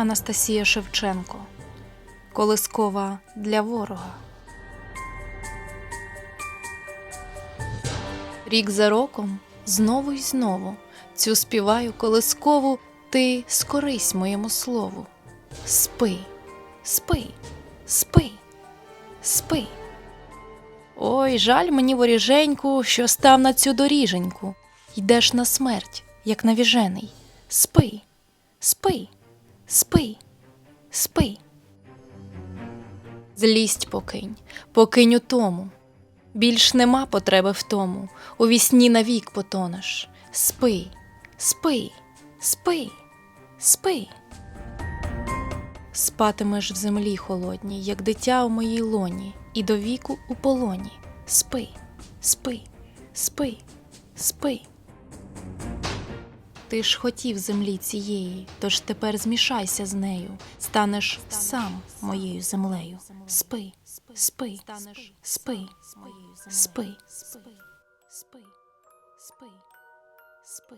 Анастасія Шевченко. Колискова для ворога. Рік за роком знову й знову цю співаю колискову ти скорись моєму слову. Спи, спи, спи, спи. Ой, жаль мені воріженьку, що став на цю доріженьку. Йдеш на смерть, як навіжений. Спи, спи, спи, спи. Злість покинь, покинь у тому. Більш нема потреби в тому. У вісні навік потонеш. Спи, спи, спи, спи. Спатимеш в землі холодній, як дитя у моїй лоні, і до віку у полоні. Спи, спи, спи, спи. Ти ж хотів землі цієї, тож тепер змішайся з нею, станеш сам моєю землею. Спи, спи, спи, спи, спи, спи, спи, спи.